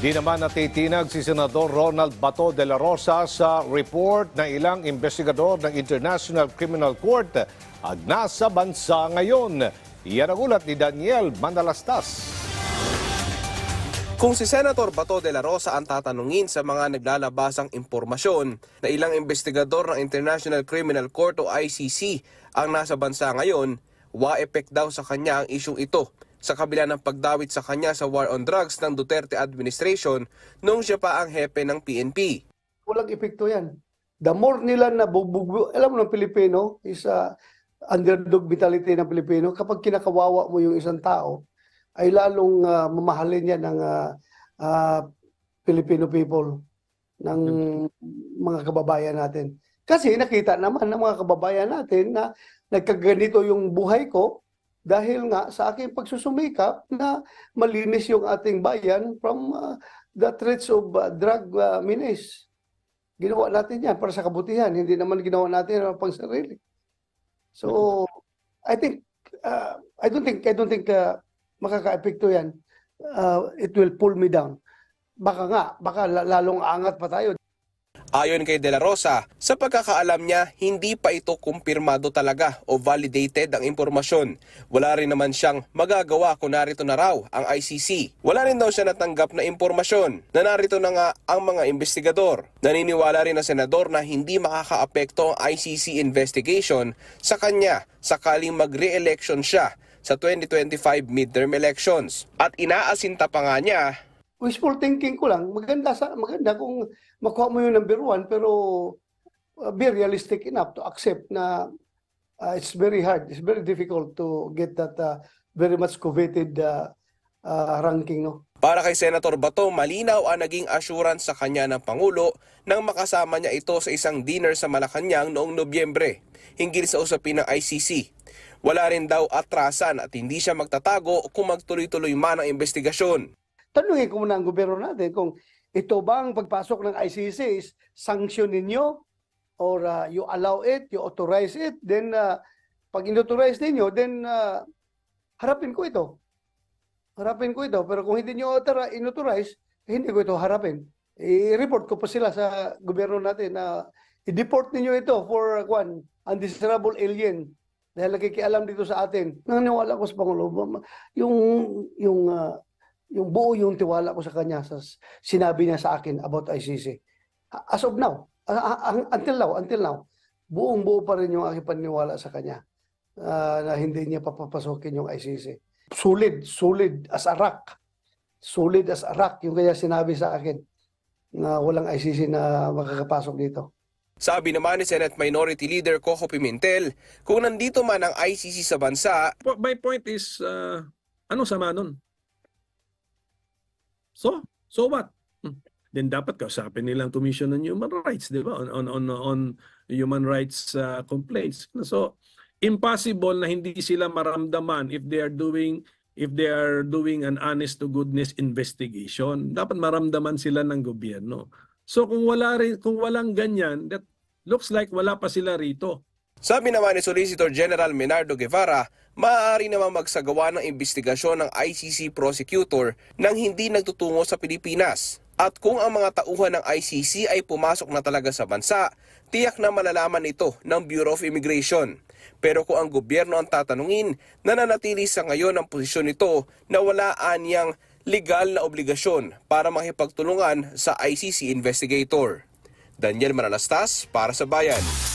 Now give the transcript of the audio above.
Hindi naman natitinag si Senador Ronald Bato de la Rosa sa report ng ilang investigador ng International Criminal Court at nasa bansa ngayon. Iyan ang ulat ni Daniel Manalastas. Kung si Senator Bato de la Rosa ang tatanungin sa mga naglalabasang impormasyon na ilang investigador ng International Criminal Court o ICC ang nasa bansa ngayon, wa-effect daw sa kanya ang isyong ito sa kabila ng pagdawit sa kanya sa war on drugs ng Duterte administration nung siya pa ang hepe ng PNP. walang epekto yan. The more nila na bubug, alam mo ng Pilipino, is uh, underdog mentality ng Pilipino, kapag kinakawawa mo yung isang tao, ay lalong uh, mamahalin yan ng uh, uh, Filipino people, ng mga kababayan natin. Kasi nakita naman ng mga kababayan natin na nagkaganito yung buhay ko dahil nga sa aking pagsusumikap na malinis yung ating bayan from uh, the threats of uh, drug uh, menace. Ginawa natin yan para sa kabutihan, hindi naman ginawa natin para pang sarili. So, I think uh, I don't think I don't think uh, makaka-epekto yan. Uh, it will pull me down. Baka nga, baka la- lalong angat pa tayo. Ayon kay De La Rosa, sa pagkakaalam niya, hindi pa ito kumpirmado talaga o validated ang impormasyon. Wala rin naman siyang magagawa kung narito na raw ang ICC. Wala rin daw siya natanggap na impormasyon na narito na nga ang mga investigador. Naniniwala rin ang senador na hindi makakaapekto ang ICC investigation sa kanya sakaling mag-re-election siya sa 2025 midterm elections. At inaasinta pa nga niya Wishful thinking ko lang, maganda sa maganda kung makuha mo yung number one pero uh, be realistic enough to accept na uh, it's very hard, it's very difficult to get that uh, very much coveted uh, uh, ranking no. Para kay Senator Bato, malinaw ang naging assurance sa kanya ng Pangulo nang makasama niya ito sa isang dinner sa Malacanang noong Nobyembre, hinggil sa usapin ng ICC. Wala rin daw atrasan at hindi siya magtatago kung magtuloy-tuloy man ang investigasyon. Tanungin ko muna ang gobyerno natin kung ito ba ang pagpasok ng ICC is sanction ninyo or uh, you allow it, you authorize it, then uh, pag inauthorize ninyo, then uh, harapin ko ito. Harapin ko ito. Pero kung hindi nyo author- inauthorize, eh, hindi ko ito harapin. I-report ko pa sila sa gobyerno natin na i-deport ninyo ito for uh, kwan, undesirable alien dahil nakikialam dito sa atin. Naniniwala ko sa Pangulo, yung, yung uh, yung buo yung tiwala ko sa kanya sa sinabi niya sa akin about ICC. As of now, until now, until now, buong buo pa rin yung aking paniniwala sa kanya ah, na hindi niya papapasokin yung ICC. Solid, solid as a rock. Solid as a rock yung kanya sinabi sa akin na walang ICC na makakapasok dito. Sabi naman ni Senate Minority Leader Coco Pimentel, kung nandito man ang ICC sa bansa, my point is, uh, ano sama nun? So, so what? Hmm. Then dapat kausapin nilang Commission on Human Rights, di ba? On, on, on, on human rights uh, complaints. So, impossible na hindi sila maramdaman if they are doing if they are doing an honest to goodness investigation. Dapat maramdaman sila ng gobyerno. So kung wala rin, kung walang ganyan, that looks like wala pa sila rito. Sabi naman ni Solicitor General Menardo Guevara, maaari namang magsagawa ng investigasyon ng ICC prosecutor nang hindi nagtutungo sa Pilipinas. At kung ang mga tauhan ng ICC ay pumasok na talaga sa bansa, tiyak na malalaman ito ng Bureau of Immigration. Pero kung ang gobyerno ang tatanungin, nananatili sa ngayon ang posisyon nito na wala anyang legal na obligasyon para makipagtulungan sa ICC investigator. Daniel Manalastas para sa Bayan.